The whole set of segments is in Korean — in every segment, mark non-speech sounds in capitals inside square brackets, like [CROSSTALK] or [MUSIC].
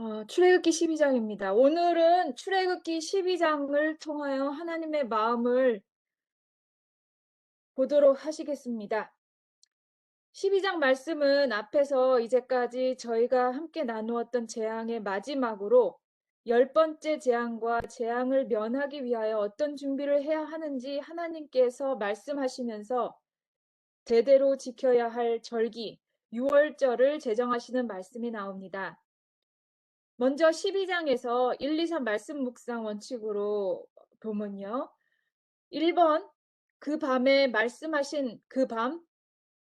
어, 출애굽기 12장입니다. 오늘은 출애굽기 12장을 통하여 하나님의 마음을 보도록 하시겠습니다. 12장 말씀은 앞에서 이제까지 저희가 함께 나누었던 재앙의 마지막으로 열 번째 재앙과 재앙을 면하기 위하여 어떤 준비를 해야 하는지 하나님께서 말씀하시면서 대대로 지켜야 할 절기, 6월절을 제정하시는 말씀이 나옵니다. 먼저 12장에서 1, 2, 3 말씀 묵상 원칙으로 보면요. 1번 그 밤에 말씀하신 그 밤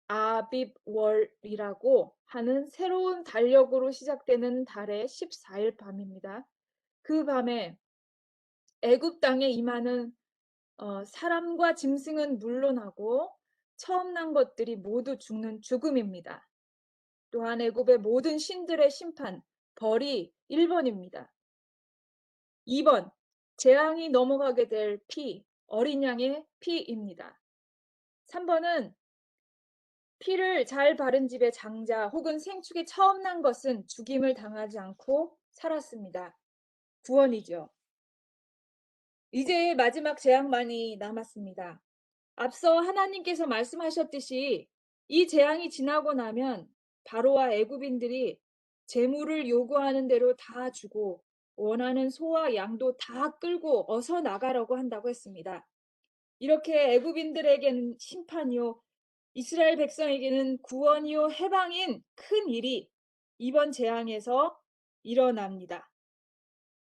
아빕월이라고 하는 새로운 달력으로 시작되는 달의 14일 밤입니다. 그 밤에 애굽 땅에 임하는 어, 사람과 짐승은 물론하고 처음 난 것들이 모두 죽는 죽음입니다. 또한 애굽의 모든 신들의 심판, 벌이 1번입니다. 2번, 재앙이 넘어가게 될 피, 어린 양의 피입니다. 3번은 피를 잘 바른 집의 장자 혹은 생축이 처음 난 것은 죽임을 당하지 않고 살았습니다. 구원이죠. 이제 마지막 재앙만이 남았습니다. 앞서 하나님께서 말씀하셨듯이 이 재앙이 지나고 나면 바로와 애굽인들이 재물을 요구하는 대로 다 주고 원하는 소와 양도 다 끌고 어서 나가라고 한다고 했습니다. 이렇게 애굽인들에게는 심판이요 이스라엘 백성에게는 구원이요 해방인 큰 일이 이번 재앙에서 일어납니다.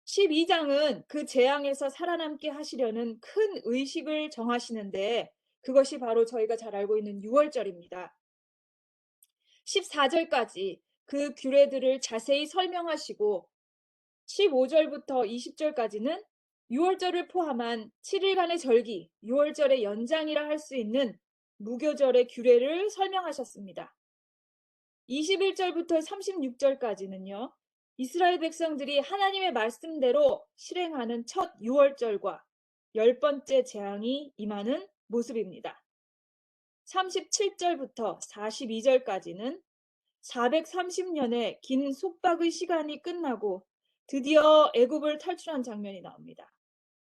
12장은 그 재앙에서 살아남게 하시려는 큰 의식을 정하시는데 그것이 바로 저희가 잘 알고 있는 6월절입니다. 14절까지 그 규례들을 자세히 설명하시고 15절부터 20절까지는 6월절을 포함한 7일간의 절기, 6월절의 연장이라 할 수 있는 무교절의 규례를 설명하셨습니다. 21절부터 36절까지는요. 이스라엘 백성들이 하나님의 말씀대로 실행하는 첫 6월절과 열 번째 재앙이 임하는 모습입니다. 37절부터 42절까지는 430년의 긴 속박의 시간이 끝나고 드디어 애굽을 탈출한 장면이 나옵니다.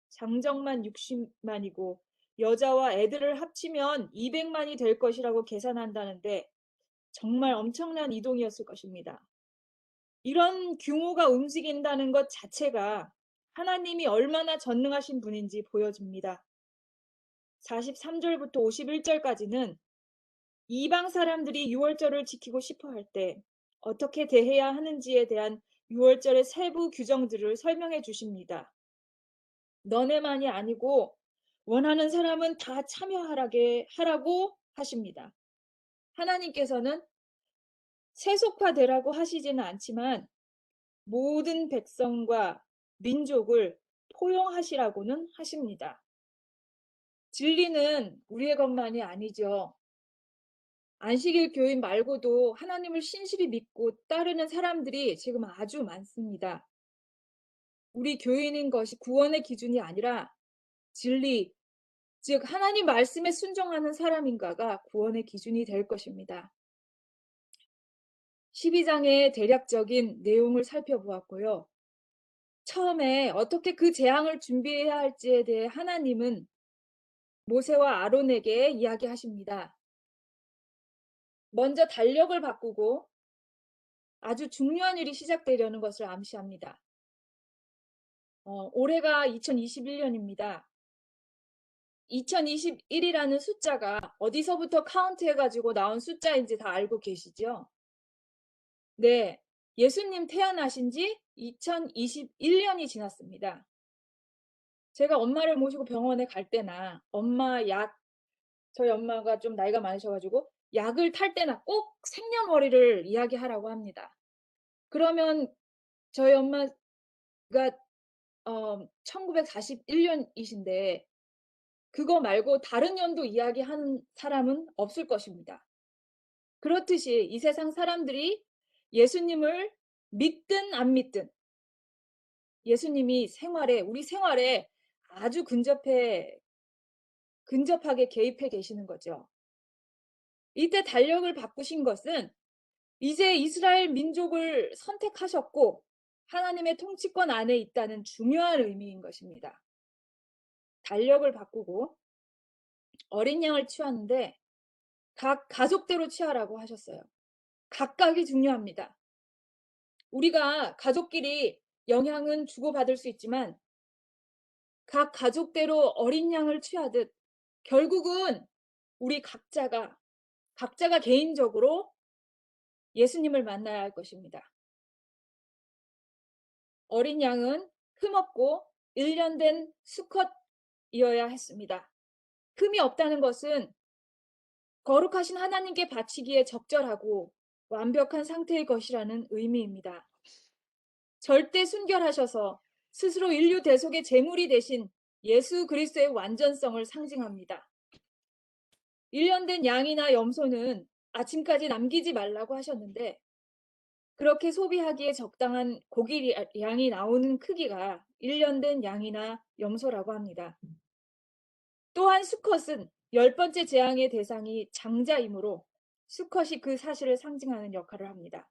장정만 60만이고 여자와 애들을 합치면 200만이 될 것이라고 계산한다는데 정말 엄청난 이동이었을 것입니다. 이런 규모가 움직인다는 것 자체가 하나님이 얼마나 전능하신 분인지 보여줍니다. 43절부터 51절까지는 이방 사람들이 유월절을 지키고 싶어 할 때 어떻게 대해야 하는지에 대한 유월절의 세부 규정들을 설명해 주십니다. 너네만이 아니고 원하는 사람은 다 참여하라게 하라고 하십니다. 하나님께서는 세속화되라고 하시지는 않지만 모든 백성과 민족을 포용하시라고는 하십니다. 진리는 우리의 것만이 아니죠. 안식일 교인 말고도 하나님을 신실히 믿고 따르는 사람들이 지금 아주 많습니다. 우리 교인인 것이 구원의 기준이 아니라 진리, 즉 하나님 말씀에 순종하는 사람인가가 구원의 기준이 될 것입니다. 12장의 대략적인 내용을 살펴보았고요. 처음에 어떻게 그 재앙을 준비해야 할지에 대해 하나님은 모세와 아론에게 이야기하십니다. 먼저 달력을 바꾸고 아주 중요한 일이 시작되려는 것을 암시합니다. 어, 올해가 2021년입니다. 2021이라는 숫자가 어디서부터 카운트 해가지고 나온 숫자인지 다 알고 계시죠? 네, 예수님 태어나신 지 2021년이 지났습니다. 제가 엄마를 모시고 병원에 갈 때나 엄마 약, 저희 엄마가 좀 나이가 많으셔가지고 약을 탈 때나 꼭 생년월일을 이야기하라고 합니다. 그러면 저희 엄마가 어, 1941년이신데 그거 말고 다른 연도 이야기하는 사람은 없을 것입니다. 그렇듯이 이 세상 사람들이 예수님을 믿든 안 믿든 예수님이 생활에 우리 생활에 아주 근접해 근접하게 개입해 계시는 거죠. 이때 달력을 바꾸신 것은 이제 이스라엘 민족을 선택하셨고 하나님의 통치권 안에 있다는 중요한 의미인 것입니다. 달력을 바꾸고 어린 양을 취하는데 각 가족대로 취하라고 하셨어요. 각각이 중요합니다. 우리가 가족끼리 영향은 주고받을 수 있지만 각 가족대로 어린 양을 취하듯 결국은 우리 각자가 각자가 개인적으로 예수님을 만나야 할 것입니다. 어린 양은 흠없고 1년 된 수컷이어야 했습니다. 흠이 없다는 것은 거룩하신 하나님께 바치기에 적절하고 완벽한 상태의 것이라는 의미입니다. 절대 순결하셔서 스스로 인류 대속의 제물이 되신 예수 그리스도의 완전성을 상징합니다. 1년 된 양이나 염소는 아침까지 남기지 말라고 하셨는데 그렇게 소비하기에 적당한 고기 양이 나오는 크기가 1년 된 양이나 염소라고 합니다. 또한 수컷은 열 번째 재앙의 대상이 장자이므로 수컷이 그 사실을 상징하는 역할을 합니다.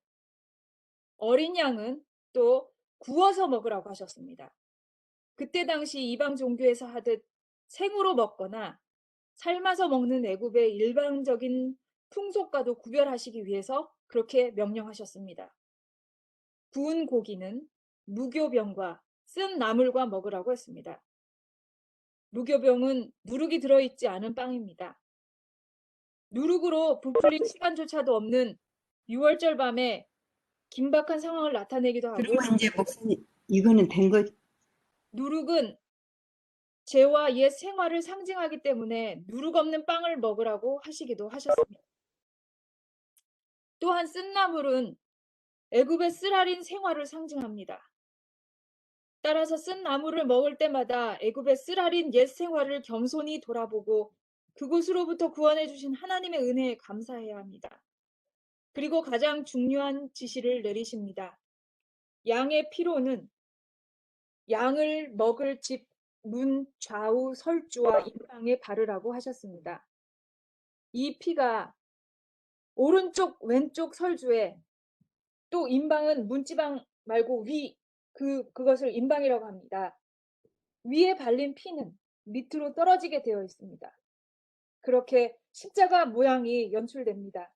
어린 양은 또 구워서 먹으라고 하셨습니다. 그때 당시 이방 종교에서 하듯 생으로 먹거나 삶아서 먹는 애굽의 일반적인 풍속과도 구별하시기 위해서 그렇게 명령하셨습니다. 구운 고기는 무교병과 쓴 나물과 먹으라고 했습니다. 무교병은 누룩이 들어있지 않은 빵입니다. 누룩으로 부풀릴 시간조차도 없는 6월절 밤에 긴박한 상황을 나타내기도 하고 그러면 이제 목사님 이거는 된 거, 누룩은 죄와 옛 생활을 상징하기 때문에 누룩 없는 빵을 먹으라고 하시기도 하셨습니다. 또한 쓴나물은 애굽의 쓰라린 생활을 상징합니다. 따라서 쓴 나물을 먹을 때마다 애굽의 쓰라린 옛 생활을 겸손히 돌아보고 그곳으로부터 구원해 주신 하나님의 은혜에 감사해야 합니다. 그리고 가장 중요한 지시를 내리십니다. 양의 피로는 양을 먹을 집 문 좌우 설주와 인방에 바르라고 하셨습니다. 이 피가 오른쪽 왼쪽 설주에 또 인방은 문지방 말고 위 그 그것을 인방이라고 합니다. 위에 발린 피는 밑으로 떨어지게 되어 있습니다. 그렇게 십자가 모양이 연출됩니다.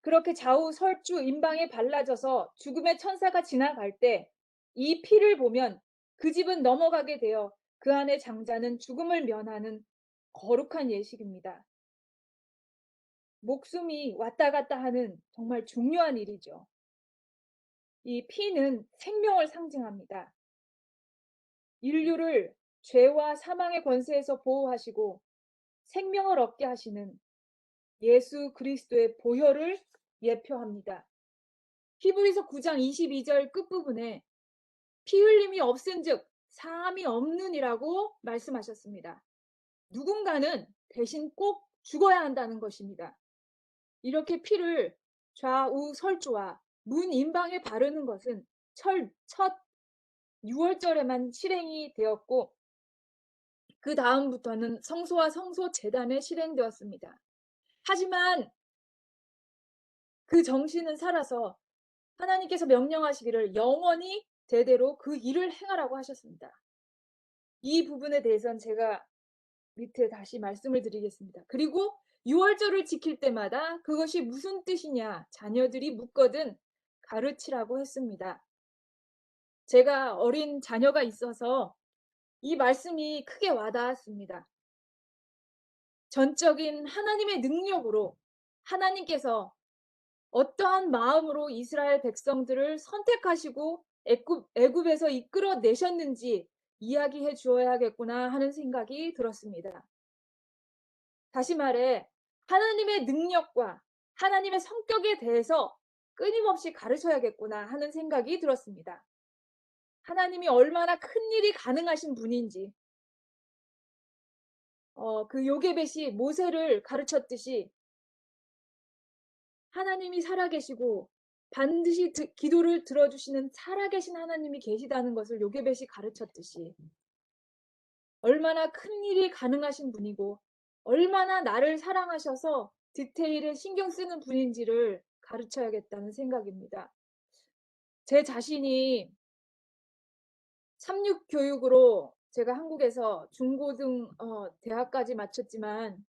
그렇게 좌우 설주 인방에 발라져서 죽음의 천사가 지나갈 때 이 피를 보면 그 집은 넘어가게 되어 그 안에 장자는 죽음을 면하는 거룩한 예식입니다. 목숨이 왔다 갔다 하는 정말 중요한 일이죠. 이 피는 생명을 상징합니다. 인류를 죄와 사망의 권세에서 보호하시고 생명을 얻게 하시는 예수 그리스도의 보혈을 예표합니다. 히브리서 9장 22절 끝부분에 피 흘림이 없은즉 사함이 없느니라고 말씀하셨습니다. 누군가는 대신 꼭 죽어야 한다는 것입니다. 이렇게 피를 좌우 설주와 문 인방에 바르는 것은 철, 첫 6월절에만 실행이 되었고 그 다음부터는 성소와 성소 재단에 실행되었습니다. 하지만 그 정신은 살아서 하나님께서 명령하시기를 영원히 대대로 그 일을 행하라고 하셨습니다. 이 부분에 대해서는 제가 밑에 다시 말씀을 드리겠습니다. 그리고 6월절을 지킬 때마다 그것이 무슨 뜻이냐 자녀들이 묻거든 가르치라고 했습니다. 제가 어린 자녀가 있어서 이 말씀이 크게 와닿았습니다. 전적인 하나님의 능력으로 하나님께서 어떠한 마음으로 이스라엘 백성들을 선택하시고 애굽, 애굽에서 이끌어 내셨는지 이야기해 주어야겠구나 하는 생각이 들었습니다. 다시 말해 하나님의 능력과 하나님의 성격에 대해서 끊임없이 가르쳐야겠구나 하는 생각이 들었습니다. 하나님이 얼마나 큰 일이 가능하신 분인지, 어, 그 요게벳이 모세를 가르쳤듯이 하나님이 살아계시고 반드시 드, 기도를 들어주시는 살아계신 하나님이 계시다는 것을 요게벳이 가르쳤듯이 얼마나 큰 일이 가능하신 분이고 얼마나 나를 사랑하셔서 디테일에 신경 쓰는 분인지를 가르쳐야겠다는 생각입니다. 제 자신이 삼육 교육으로 제가 한국에서 중고등 어 대학까지 마쳤지만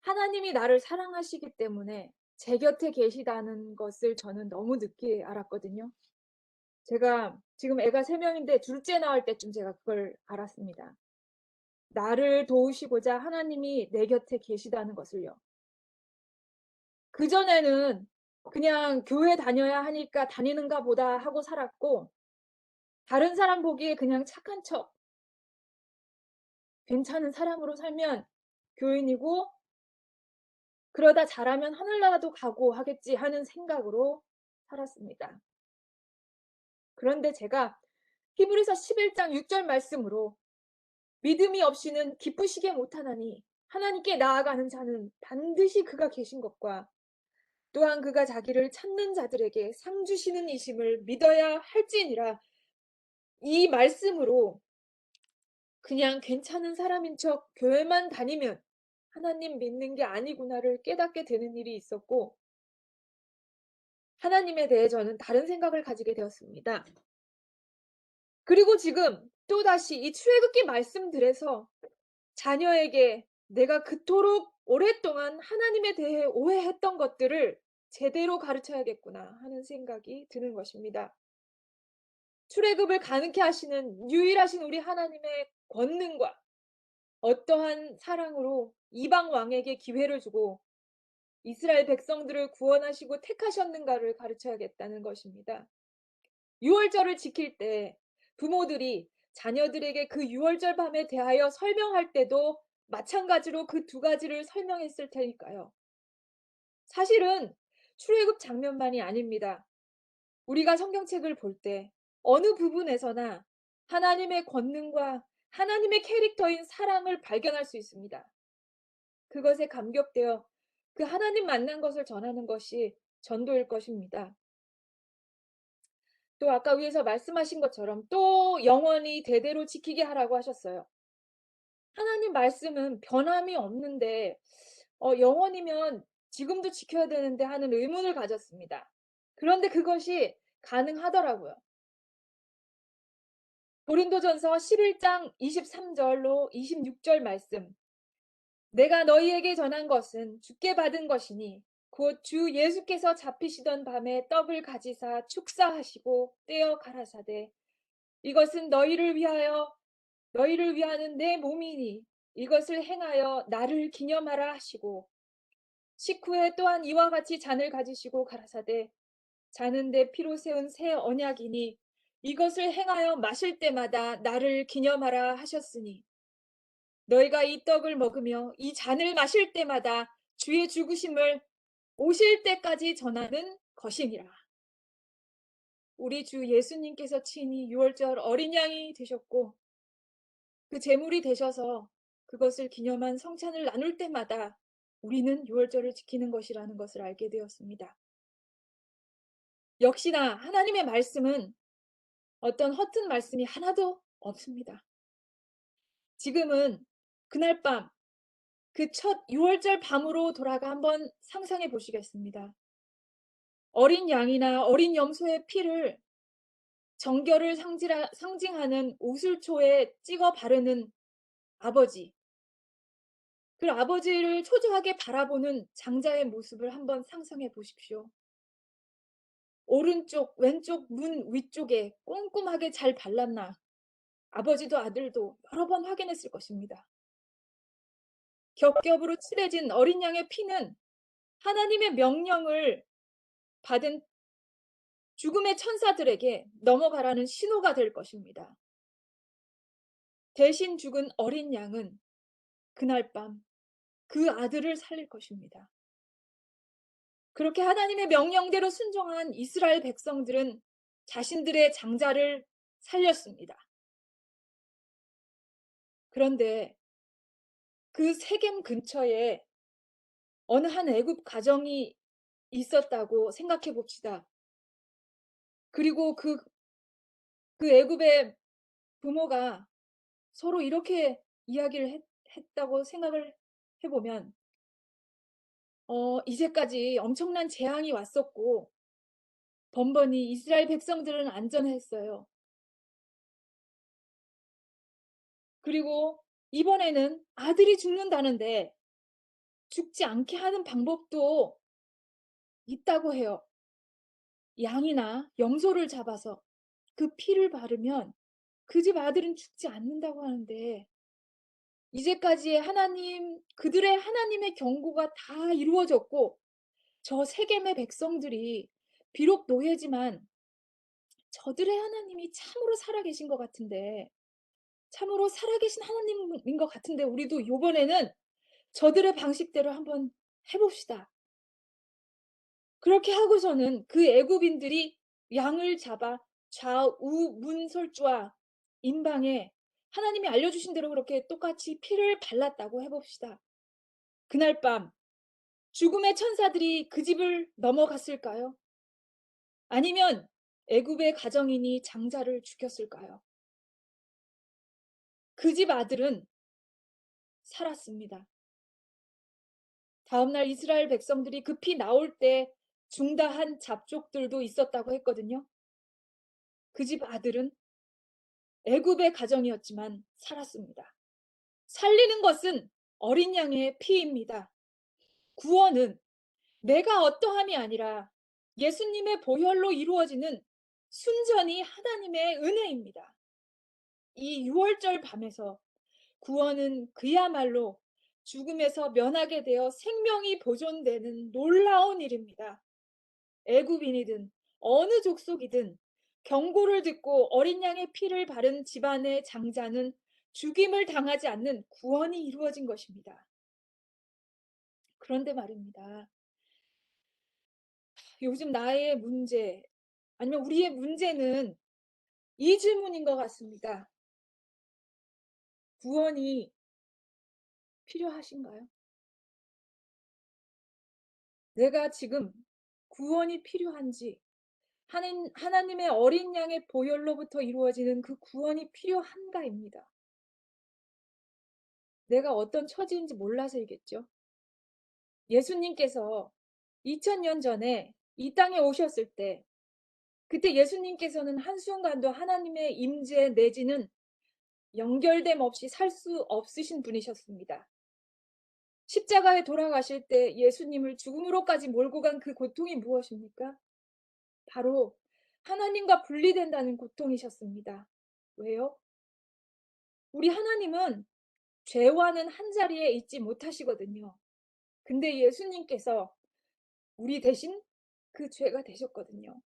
하나님이 나를 사랑하시기 때문에 제 곁에 계시다는 것을 저는 너무 늦게 알았거든요. 제가 지금 애가 3 명인데 둘째 낳을 때쯤 제가 그걸 알았습니다. 나를 도우시고자 하나님이 내 곁에 계시다는 것을요. 그전에는 그냥 교회 다녀야 하니까 다니는가 보다 하고 살았고 다른 사람 보기에 그냥 착한 척 괜찮은 사람으로 살면 교인이고 그러다 자라면 하늘나라도 가고 하겠지 하는 생각으로 살았습니다. 그런데 제가 히브리서 11장 6절 말씀으로 믿음이 없이는 기쁘시게 못하나니 하나님께 나아가는 자는 반드시 그가 계신 것과 또한 그가 자기를 찾는 자들에게 상 주시는 이심을 믿어야 할지니라 이 말씀으로 그냥 괜찮은 사람인 척 교회만 다니면 하나님 믿는 게 아니구나를 깨닫게 되는 일이 있었고 하나님에 대해 저는 다른 생각을 가지게 되었습니다. 그리고 지금 또다시 이 출애굽기 말씀들에서 자녀에게 내가 그토록 오랫동안 하나님에 대해 오해했던 것들을 제대로 가르쳐야겠구나 하는 생각이 드는 것입니다. 출애굽을 가능케 하시는 유일하신 우리 하나님의 권능과 어떠한 사랑으로 이방 왕에게 기회를 주고 이스라엘 백성들을 구원하시고 택하셨는가를 가르쳐야겠다는 것입니다. 유월절을 지킬 때 부모들이 자녀들에게 그 유월절 밤에 대하여 설명할 때도 마찬가지로 그 두 가지를 설명했을 테니까요. 사실은 출애굽 장면만이 아닙니다. 우리가 성경책을 볼 때 어느 부분에서나 하나님의 권능과 하나님의 캐릭터인 사랑을 발견할 수 있습니다. 그것에 감격되어 그 하나님 만난 것을 전하는 것이 전도일 것입니다. 또 아까 위에서 말씀하신 것처럼 또 영원히 대대로 지키게 하라고 하셨어요. 하나님 말씀은 변함이 없는데 어, 영원이면 지금도 지켜야 되는데 하는 의문을 가졌습니다. 그런데 그것이 가능하더라고요. 고린도전서 11장 23절로 26절 말씀. 내가 너희에게 전한 것은 주께 받은 것이니 곧 주 예수께서 잡히시던 밤에 떡을 가지사 축사하시고 떼어 가라사대 이것은 너희를 위하여 너희를 위하는 내 몸이니 이것을 행하여 나를 기념하라 하시고 식후에 또한 이와 같이 잔을 가지시고 가라사대 잔은 내 피로 세운 새 언약이니 이것을 행하여 마실 때마다 나를 기념하라 하셨으니 너희가 이 떡을 먹으며 이 잔을 마실 때마다 주의 죽으심을 오실 때까지 전하는 것이니라. 우리 주 예수님께서 친히 유월절 어린 양이 되셨고 그 제물이 되셔서 그것을 기념한 성찬을 나눌 때마다 우리는 유월절을 지키는 것이라는 것을 알게 되었습니다. 역시나 하나님의 말씀은 어떤 허튼 말씀이 하나도 없습니다. 지금은 그날 밤, 그 첫 6월절 밤으로 돌아가 한번 상상해 보시겠습니다. 어린 양이나 어린 염소의 피를 정결을 상지라, 상징하는 우슬초에 찍어 바르는 아버지. 그 아버지를 초조하게 바라보는 장자의 모습을 한번 상상해 보십시오. 오른쪽, 왼쪽 문 위쪽에 꼼꼼하게 잘 발랐나 아버지도 아들도 여러 번 확인했을 것입니다. 겹겹으로 칠해진 어린 양의 피는 하나님의 명령을 받은 죽음의 천사들에게 넘어가라는 신호가 될 것입니다. 대신 죽은 어린 양은 그날 밤 그 아들을 살릴 것입니다. 그렇게 하나님의 명령대로 순종한 이스라엘 백성들은 자신들의 장자를 살렸습니다. 그런데 그 세겜 근처에 어느 한 애굽 가정이 있었다고 생각해 봅시다. 그리고 그, 그 애굽의 부모가 서로 이렇게 이야기를 했, 했다고 생각을 해보면, 어, 이제까지 엄청난 재앙이 왔었고, 번번이 이스라엘 백성들은 안전했어요. 그리고 이번에는 아들이 죽는다는데 죽지 않게 하는 방법도 있다고 해요. 양이나 염소를 잡아서 그 피를 바르면 그 집 아들은 죽지 않는다고 하는데 이제까지의 하나님, 그들의 하나님의 경고가 다 이루어졌고 저 세겜의 백성들이 비록 노예지만 저들의 하나님이 참으로 살아계신 것 같은데 참으로 살아계신 하나님인 것 같은데 우리도 이번에는 저들의 방식대로 한번 해봅시다. 그렇게 하고서는 그 애굽인들이 양을 잡아 좌우 문설주와 임방에 하나님이 알려주신 대로 그렇게 똑같이 피를 발랐다고 해봅시다. 그날 밤 죽음의 천사들이 그 집을 넘어갔을까요? 아니면 애굽의 가정인이 장자를 죽였을까요? 그 집 아들은 살았습니다. 다음날 이스라엘 백성들이 급히 나올 때 중다한 잡족들도 있었다고 했거든요. 그 집 아들은 애굽의 가정이었지만 살았습니다. 살리는 것은 어린 양의 피입니다. 구원은 내가 어떠함이 아니라 예수님의 보혈로 이루어지는 순전히 하나님의 은혜입니다. 이 6월절 밤에서 구원은 그야말로 죽음에서 면하게 되어 생명이 보존되는 놀라운 일입니다. 애굽인이든 어느 족속이든 경고를 듣고 어린 양의 피를 바른 집안의 장자는 죽임을 당하지 않는 구원이 이루어진 것입니다. 그런데 말입니다. 요즘 나의 문제, 아니면 우리의 문제는 이 질문인 것 같습니다. 구원이 필요하신가요? 내가 지금 구원이 필요한지, 하나님, 하나님의 어린 양의 보혈로부터 이루어지는 그 구원이 필요한가입니다. 내가 어떤 처지인지 몰라서이겠죠. 예수님께서 2000년 전에 이 땅에 오셨을 때, 그때 예수님께서는 한순간도 하나님의 임재 내지는 연결됨 없이 살 수 없으신 분이셨습니다. 십자가에 돌아가실 때 예수님을 죽음으로까지 몰고 간 그 고통이 무엇입니까? 바로 하나님과 분리된다는 고통이셨습니다. 왜요? 우리 하나님은 죄와는 한 자리에 있지 못하시거든요. 근데 예수님께서 우리 대신 그 죄가 되셨거든요.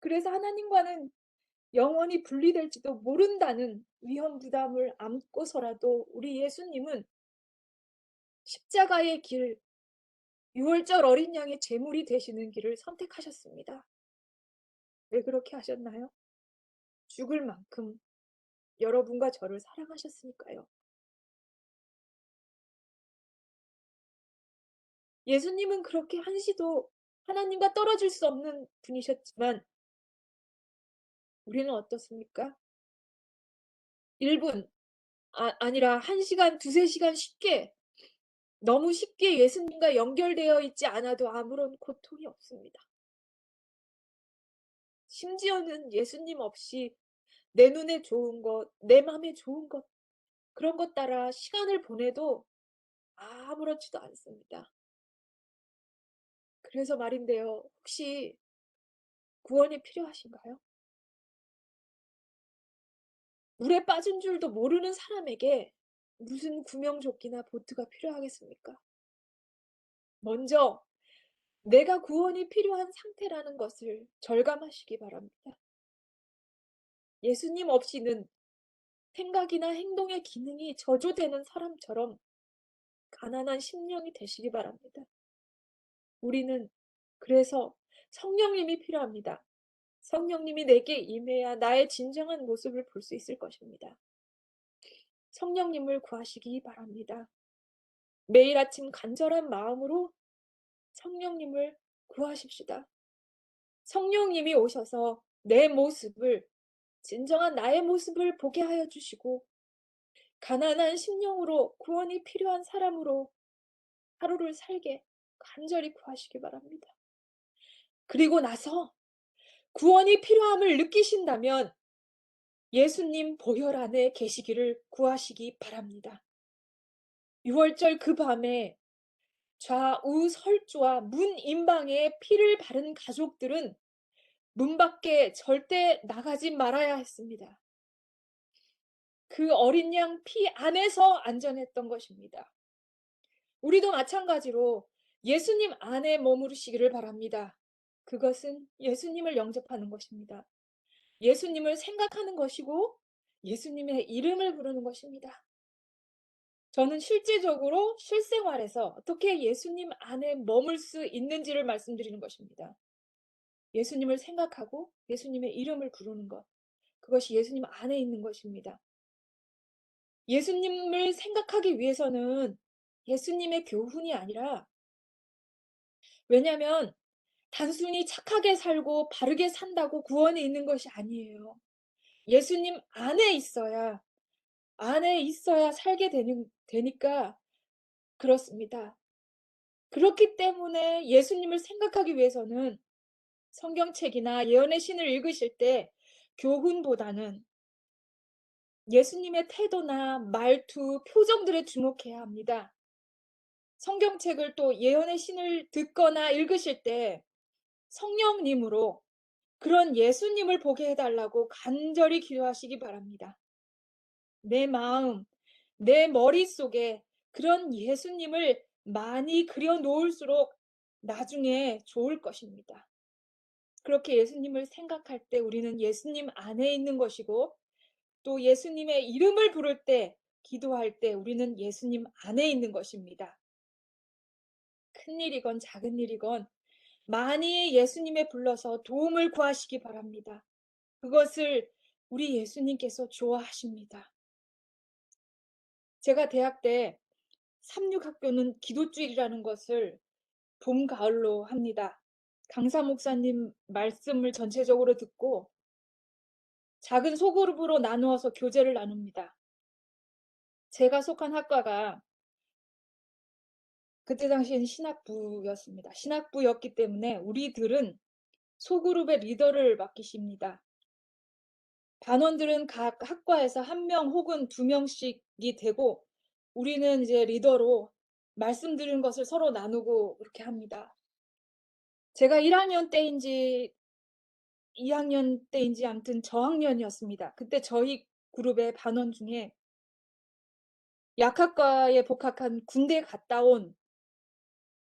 그래서 하나님과는 영원히 분리될지도 모른다는 위험 부담을 안고서라도 우리 예수님은 십자가의 길, 6월절 어린 양의 제물이 되시는 길을 선택하셨습니다. 왜 그렇게 하셨나요? 죽을 만큼 여러분과 저를 사랑하셨으니까요. 예수님은 그렇게 한시도 하나님과 떨어질 수 없는 분이셨지만 우리는 어떻습니까? 1분, 아, 아니라 1시간, 두세 시간 쉽게, 너무 쉽게 예수님과 연결되어 있지 않아도 아무런 고통이 없습니다. 심지어는 예수님 없이 내 눈에 좋은 것, 내 마음에 좋은 것, 그런 것 따라 시간을 보내도 아무렇지도 않습니다. 그래서 말인데요. 혹시 구원이 필요하신가요? 물에 빠진 줄도 모르는 사람에게 무슨 구명조끼나 보트가 필요하겠습니까? 먼저 내가 구원이 필요한 상태라는 것을 절감하시기 바랍니다. 예수님 없이는 생각이나 행동의 기능이 저조되는 사람처럼 가난한 심령이 되시기 바랍니다. 우리는 그래서 성령님이 필요합니다. 성령님이 내게 임해야 나의 진정한 모습을 볼 수 있을 것입니다. 성령님을 구하시기 바랍니다. 매일 아침 간절한 마음으로 성령님을 구하십시다. 성령님이 오셔서 내 모습을, 진정한 나의 모습을 보게 하여 주시고, 가난한 심령으로 구원이 필요한 사람으로 하루를 살게 간절히 구하시기 바랍니다. 그리고 나서 구원이 필요함을 느끼신다면 예수님 보혈 안에 계시기를 구하시기 바랍니다. 6월절 그 밤에 좌우 설주와 문 인방에 피를 바른 가족들은 문 밖에 절대 나가지 말아야 했습니다. 그 어린 양 피 안에서 안전했던 것입니다. 우리도 마찬가지로 예수님 안에 머무르시기를 바랍니다. 그것은 예수님을 영접하는 것입니다. 예수님을 생각하는 것이고 예수님의 이름을 부르는 것입니다. 저는 실제적으로 실생활에서 어떻게 예수님 안에 머물 수 있는지를 말씀드리는 것입니다. 예수님을 생각하고 예수님의 이름을 부르는 것. 그것이 예수님 안에 있는 것입니다. 예수님을 생각하기 위해서는 예수님의 교훈이 아니라 왜냐하면 단순히 착하게 살고 바르게 산다고 구원이 있는 것이 아니에요. 예수님 안에 있어야 안에 있어야 살게 되는 되니까 그렇습니다. 그렇기 때문에 예수님을 생각하기 위해서는 성경책이나 예언의 신을 읽으실 때 교훈보다는 예수님의 태도나 말투, 표정들에 주목해야 합니다. 성경책을 또 예언의 신을 듣거나 읽으실 때 성령님으로 그런 예수님을 보게 해달라고 간절히 기도하시기 바랍니다. 내 마음, 내 머릿속에 그런 예수님을 많이 그려 놓을수록 나중에 좋을 것입니다. 그렇게 예수님을 생각할 때 우리는 예수님 안에 있는 것이고 또 예수님의 이름을 부를 때 기도할 때 우리는 예수님 안에 있는 것입니다. 큰 일이건 작은 일이건 많이 예수님에 불러서 도움을 구하시기 바랍니다. 그것을 우리 예수님께서 좋아하십니다. 제가 대학 때 삼육학교는 기도주일이라는 것을 봄, 가을로 합니다. 강사 목사님 말씀을 전체적으로 듣고 작은 소그룹으로 나누어서 교제를 나눕니다. 제가 속한 학과가 그때 당시엔 신학부였습니다. 신학부였기 때문에 우리들은 소그룹의 리더를 맡기십니다. 반원들은 각 학과에서 한 명 혹은 두 명씩이 되고 우리는 이제 리더로 말씀드린 것을 서로 나누고 그렇게 합니다. 제가 1학년 때인지 2학년 때인지 아무튼 저학년이었습니다. 그때 저희 그룹의 반원 중에 약학과에 복학한 군대 갔다 온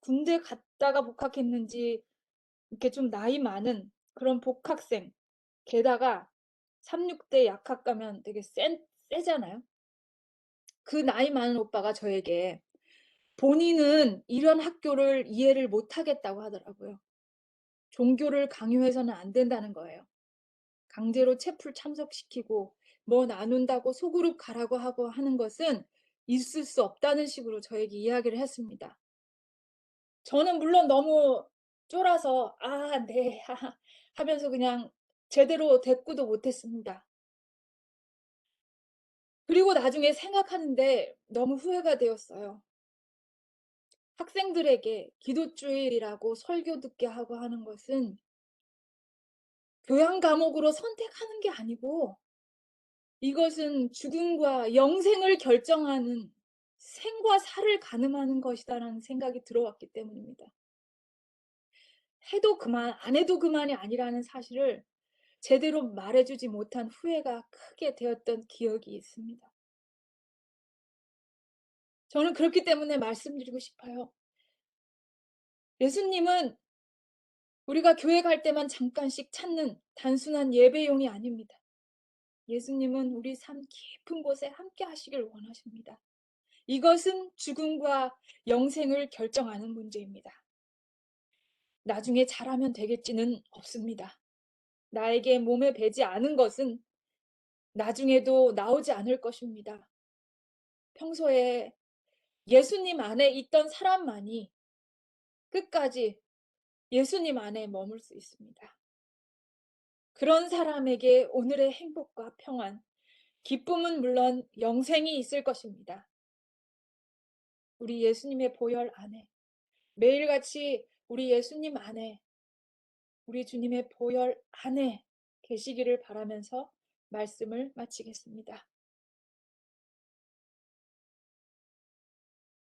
군대 갔다가 복학했는지 이렇게 좀 나이 많은 그런 복학생 게다가 36대 약학 가면 되게 센, 세잖아요. 그 나이 많은 오빠가 저에게 본인은 이런 학교를 이해를 못 하겠다고 하더라고요. 종교를 강요해서는 안 된다는 거예요. 강제로 채플 참석시키고 뭐 나눈다고 소그룹 가라고 하고 하는 것은 있을 수 없다는 식으로 저에게 이야기를 했습니다. 저는 물론 너무 쫄아서 아, 네 [LAUGHS] 하면서 그냥 제대로 대꾸도 못했습니다. 그리고 나중에 생각하는데 너무 후회가 되었어요. 학생들에게 기도주일이라고 설교 듣게 하고 하는 것은 교양 과목으로 선택하는 게 아니고 이것은 죽음과 영생을 결정하는 생과 사를 가늠하는 것이다라는 생각이 들어왔기 때문입니다. 해도 그만, 안 해도 그만이 아니라는 사실을 제대로 말해주지 못한 후회가 크게 되었던 기억이 있습니다. 저는 그렇기 때문에 말씀드리고 싶어요. 예수님은 우리가 교회 갈 때만 잠깐씩 찾는 단순한 예배용이 아닙니다. 예수님은 우리 삶 깊은 곳에 함께 하시길 원하십니다. 이것은 죽음과 영생을 결정하는 문제입니다. 나중에 잘하면 되겠지는 없습니다. 나에게 몸에 배지 않은 것은 나중에도 나오지 않을 것입니다. 평소에 예수님 안에 있던 사람만이 끝까지 예수님 안에 머물 수 있습니다. 그런 사람에게 오늘의 행복과 평안, 기쁨은 물론 영생이 있을 것입니다. 우리 예수님의 보혈 안에 매일같이 우리 예수님 안에 우리 주님의 보혈 안에 계시기를 바라면서 말씀을 마치겠습니다.